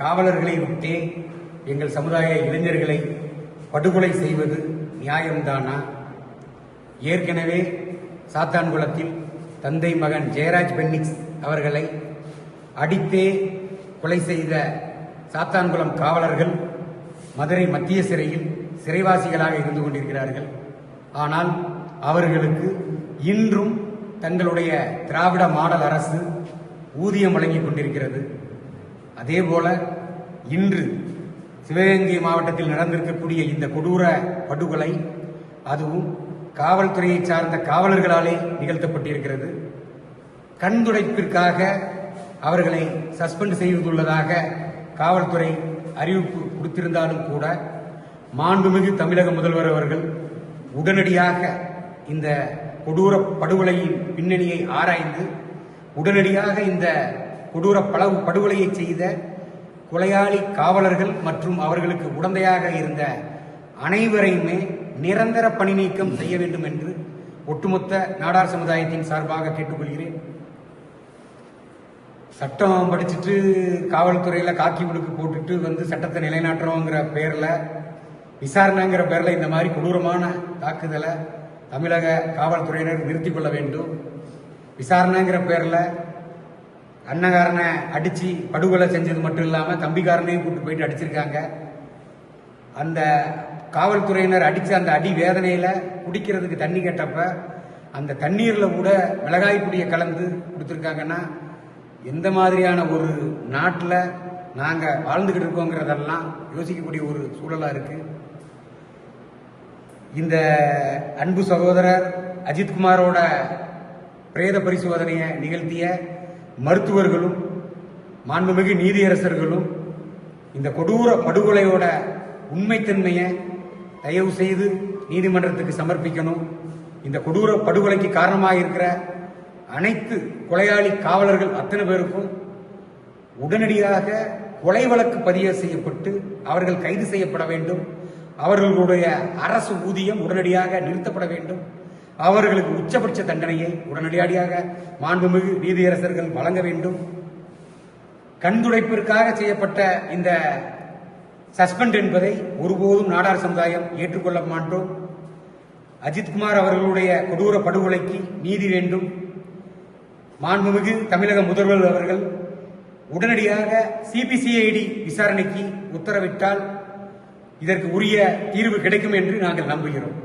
காவலர்களை விட்டே எங்கள் சமுதாய இளைஞர்களை படுகொலை செய்வது நியாயம்தானா? ஏற்கனவே சாத்தான்குளத்தில் தந்தை மகன் ஜெயராஜ் பென்னிக்ஸ் அவர்களை அடித்தே கொலை செய்த சாத்தான்குளம் காவலர்கள் மதுரை மத்திய சிறையில் சிறைவாசிகளாக இருந்து கொண்டிருக்கிறார்கள். ஆனால் அவர்களுக்கு இன்றும் தங்களுடைய திராவிட மாடல் அரசு ஊதியம் வழங்கிக் கொண்டிருக்கிறது. அதே போல இன்று சிவகங்கை மாவட்டத்தில் நடந்திருக்கக்கூடிய இந்த கொடூர படுகொலை அதுவும் காவல்துறையை சார்ந்த காவலர்களாலே நிகழ்த்தப்பட்டிருக்கிறது. கண்துடைப்பிற்காக அவர்களை சஸ்பெண்ட் செய்துள்ளதாக காவல்துறை அறிவிப்பு கொடுத்திருந்தாலும் கூட மாண்புமிகு தமிழக முதல்வர் அவர்கள் உடனடியாக இந்த கொடூர படுகொலையின் பின்னணியை ஆராய்ந்து உடனடியாக இந்த கொடூர பளவு படுகொலையை செய்த கொலையாளி காவலர்கள் மற்றும் அவர்களுக்கு உடந்தையாக இருந்த அனைவரையுமே நிரந்தர பணி நீக்கம் செய்ய வேண்டும் என்று ஒட்டுமொத்த நாடார் சமுதாயத்தின் சார்பாக கேட்டுக்கொள்கிறேன். சட்டம் படிச்சுட்டு காவல்துறையில் காக்கி முடுக்கு போட்டுட்டு வந்து சட்டத்தை நிலைநாட்டுறோங்கிற பேரில் விசாரணைங்கிற பேரில் இந்த மாதிரி கொடூரமான தாக்குதலை தமிழக காவல்துறையினர் நிறுத்திக் கொள்ள வேண்டும். விசாரணைங்கிற பேரில் அன்னகாரனை அடித்து படுகொலை செஞ்சது மட்டும் இல்லாமல் தம்பிக்காரனையும் கூட்டு போயிட்டு அடிச்சிருக்காங்க. அந்த காவல்துறையினர் அடித்த அந்த அடி வேதனையில் குடிக்கிறதுக்கு தண்ணி கேட்டப்ப அந்த தண்ணீரில் கூட மிளகாய் பொடியை கலந்து கொடுத்துருக்காங்கன்னா எந்த மாதிரியான ஒரு நாட்டில் நாங்கள் வாழ்ந்துக்கிட்டு இருக்கோங்கிறதெல்லாம் யோசிக்கக்கூடிய ஒரு சூழலாக இருக்குது இந்த அன்பு சகோதரர் அஜித்குமாரோட பிரேத பரிசோதனையை நிகழ்த்திய மருத்துவர்களும் மாண்புமிகு நீதியரசர்களும் இந்த கொடூர படுகொலையோட உண்மைத்தன்மையை தயவு செய்து நீதிமன்றத்துக்கு சமர்ப்பிக்கணும். இந்த கொடூர படுகொலைக்கு காரணமாக இருக்கிற அனைத்து கொலையாளி காவலர்கள் அத்தனை பேருக்கும் உடனடியாக கொலை வழக்கு பதிவு செய்யப்பட்டு அவர்கள் கைது செய்யப்பட வேண்டும். அவர்களுடைய அரசு ஊதியம் உடனடியாக நிறுத்தப்பட வேண்டும். அவர்களுக்கு உச்சபட்ச தண்டனையை உடனடியாக மாண்புமிகு நீதியரசர்கள் வழங்க வேண்டும். கண்துடைப்பிற்காக செய்யப்பட்ட இந்த சஸ்பெண்ட் என்பதை ஒருபோதும் நாடார் சமுதாயம் ஏற்றுக்கொள்ள மாட்டோம். அஜித்குமார் அவர்களுடைய கொடூர படுகொலைக்கு நீதி வேண்டும். மாண்புமிகு தமிழக முதல்வர் அவர்கள் உடனடியாக சிபிசிஐடி விசாரணைக்கு உத்தரவிட்டால் இதற்கு உரிய தீர்வு கிடைக்கும் என்று நாங்கள் நம்புகிறோம்.